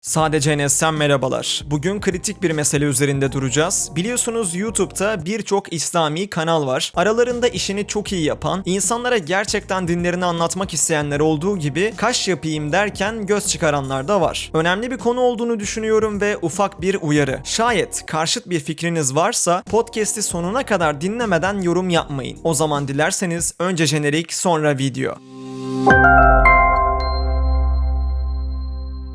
Sadece Enes'ten merhabalar. Bugün kritik bir mesele üzerinde duracağız. Biliyorsunuz YouTube'da birçok İslami kanal var. Aralarında işini çok iyi yapan, insanlara gerçekten dinlerini anlatmak isteyenler olduğu gibi kaş yapayım derken göz çıkaranlar da var. Önemli bir konu olduğunu düşünüyorum ve ufak bir uyarı. Şayet karşıt bir fikriniz varsa podcast'i sonuna kadar dinlemeden yorum yapmayın. O zaman dilerseniz önce jenerik sonra video.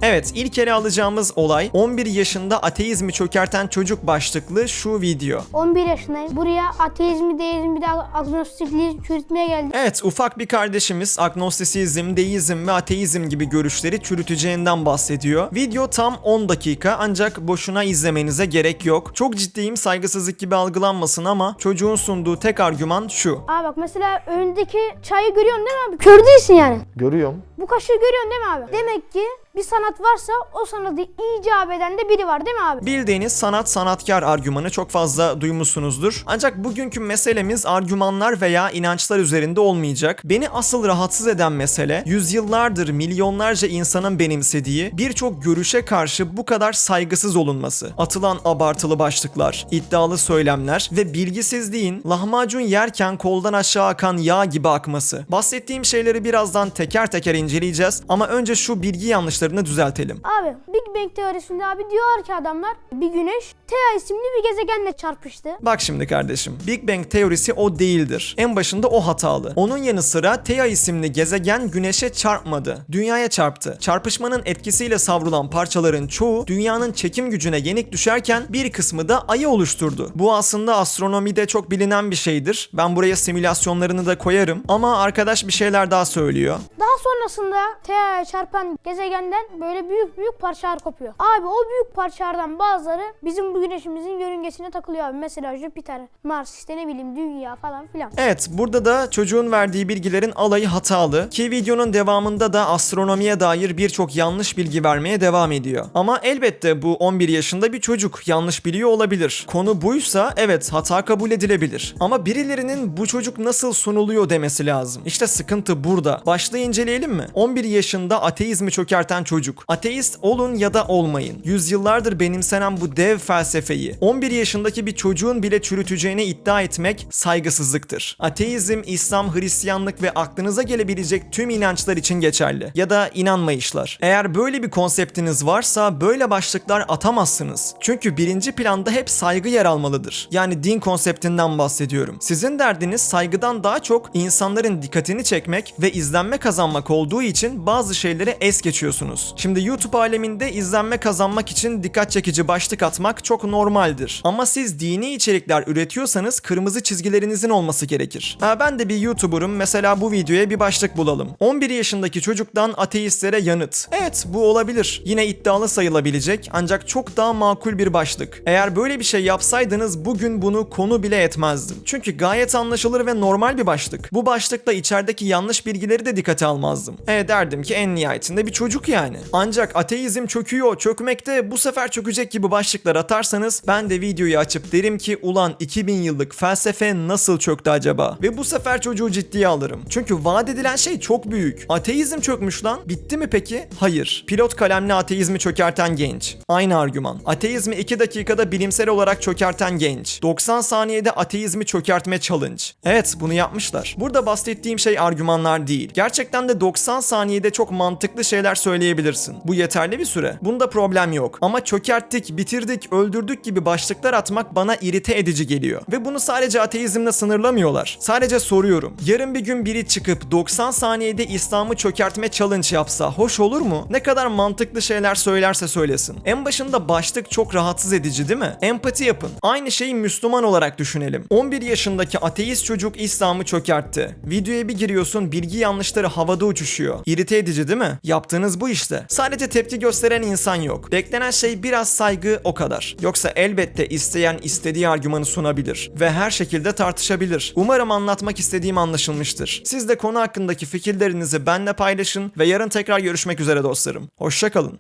Evet, ilk ele alacağımız olay 11 yaşında ateizmi çökerten çocuk başlıklı şu video. 11 yaşındayım. Buraya ateizmi, deizmi, bir de agnostikliği çürütmeye geldim. Evet, ufak bir kardeşimiz agnostisizm, deizm ve ateizm gibi görüşleri çürüteceğinden bahsediyor. Video tam 10 dakika ancak boşuna izlemenize gerek yok. Çok ciddiyim, saygısızlık gibi algılanmasın ama çocuğun sunduğu tek argüman şu. Aa bak mesela önündeki çayı görüyorsun değil mi abi? Kör değilsin yani. Görüyorum. Bu kaşığı görüyorsun değil mi abi? Demek ki bir sanat varsa o sanatı icap eden de biri var değil mi abi? Bildiğiniz sanat sanatkar argümanı çok fazla duymuşsunuzdur. Ancak bugünkü meselemiz argümanlar veya inançlar üzerinde olmayacak. Beni asıl rahatsız eden mesele yüzyıllardır milyonlarca insanın benimsediği birçok görüşe karşı bu kadar saygısız olunması. Atılan abartılı başlıklar, iddialı söylemler ve bilgisizliğin lahmacun yerken koldan aşağı akan yağ gibi akması. Bahsettiğim şeyleri birazdan teker teker inceleyeceğiz ama önce şu bilgi yanlışlarını düzeltelim. Abi Big Bang teorisinde abi diyor ki adamlar bir güneş Theia isimli bir gezegenle çarpıştı. Bak şimdi kardeşim, Big Bang teorisi o değildir. En başında o hatalı. Onun yanı sıra Theia isimli gezegen güneşe çarpmadı. Dünyaya çarptı. Çarpışmanın etkisiyle savrulan parçaların çoğu dünyanın çekim gücüne yenik düşerken bir kısmı da ayı oluşturdu. Bu aslında astronomide çok bilinen bir şeydir. Ben buraya simülasyonlarını da koyarım ama arkadaş bir şeyler daha söylüyor. Daha sonrasında Theia'ya çarpan gezegenden böyle büyük büyük parçalar kopuyor. Abi o büyük parçalardan bazıları bizim bu güneşimizin yörüngesine takılıyor abi. Mesela Jüpiter, Mars, işte ne bileyim Dünya falan filan. Evet, burada da çocuğun verdiği bilgilerin alayı hatalı ki videonun devamında da astronomiye dair birçok yanlış bilgi vermeye devam ediyor. Ama elbette bu 11 yaşında bir çocuk yanlış biliyor olabilir. Konu buysa evet hata kabul edilebilir. Ama birilerinin bu çocuk nasıl sunuluyor demesi lazım. İşte sıkıntı burada. Başlığı inceleyelim mi? 11 yaşında ateizmi çökerten çocuk. Ateist olun ya da olmayın. Yüzyıllardır benimsenen bu dev felsefeyi 11 yaşındaki bir çocuğun bile çürüteceğini iddia etmek saygısızlıktır. Ateizm, İslam, Hristiyanlık ve aklınıza gelebilecek tüm inançlar için geçerli. Ya da inanmayışlar. Eğer böyle bir konseptiniz varsa böyle başlıklar atamazsınız. Çünkü birinci planda hep saygı yer almalıdır. Yani din konseptinden bahsediyorum. Sizin derdiniz saygıdan daha çok insanların dikkatini çekmek ve izlenme kazanmak olduğu için bazı şeyleri es geçiyorsunuz. Şimdi YouTube aleminde izlenme kazanmak için dikkat çekici başlık atmak çok normaldir. Ama siz dini içerikler üretiyorsanız kırmızı çizgilerinizin olması gerekir. Ha, ben de bir YouTuber'ım mesela bu videoya bir başlık bulalım. 11 yaşındaki çocuktan ateistlere yanıt. Evet bu olabilir. Yine iddialı sayılabilecek ancak çok daha makul bir başlık. Eğer böyle bir şey yapsaydınız bugün bunu konu bile etmezdim. Çünkü gayet anlaşılır ve normal bir başlık. Bu başlıkla içerideki yanlış bilgileri de dikkate almazdım. E derdim ki en nihayetinde bir çocuk yani. Ancak ateizm çöküyor, çökmekte bu sefer çökecek gibi başlıklar atarsanız ben de videoyu açıp derim ki ulan 2000 yıllık felsefe nasıl çöktü acaba? Ve bu sefer çocuğu ciddiye alırım. Çünkü vaat edilen şey çok büyük. Ateizm çökmüş lan. Bitti mi peki? Hayır. Pilot kalemle ateizmi çökerten genç. Aynı argüman. Ateizmi 2 dakikada bilimsel olarak çökerten genç. 90 saniyede ateizmi çökertme challenge. Evet bunu yapmışlar. Burada bahsettiğim şey argümanlar değil. Gerçekten de 90 saniyede çok mantıklı şeyler söyleyebilirsin. Bu yeterli bir süre. Bunda problem yok. Ama çökerttik, bitirdik, öldürdük gibi başlıklar atmak bana irite edici geliyor. Ve bunu sadece ateizmle sınırlamıyorlar. Sadece soruyorum. Yarın bir gün biri çıkıp 90 saniyede İslam'ı çökertme challenge yapsa hoş olur mu? Ne kadar mantıklı şeyler söylerse söylesin. En başında başlık çok rahatsız edici değil mi? Empati yapın. Aynı şeyi Müslüman olarak düşünelim. 11 yaşındaki ateist çocuk İslam'ı çökertti. Videoya bir giriyorsun bilgi yanlışları havada uçuşuyor. İrite edici değil mi? Yaptığınız bu işte. Sadece tepki gösteren insan yok. Beklenen şey biraz saygı o kadar. Yoksa elbette isteyen istediği argümanı sunabilir ve her şekilde tartışabilir. Umarım anlatmak istediğim anlaşılmıştır. Siz de konu hakkındaki fikirlerinizi benimle paylaşın ve yarın tekrar görüşmek üzere dostlarım. Hoşçakalın.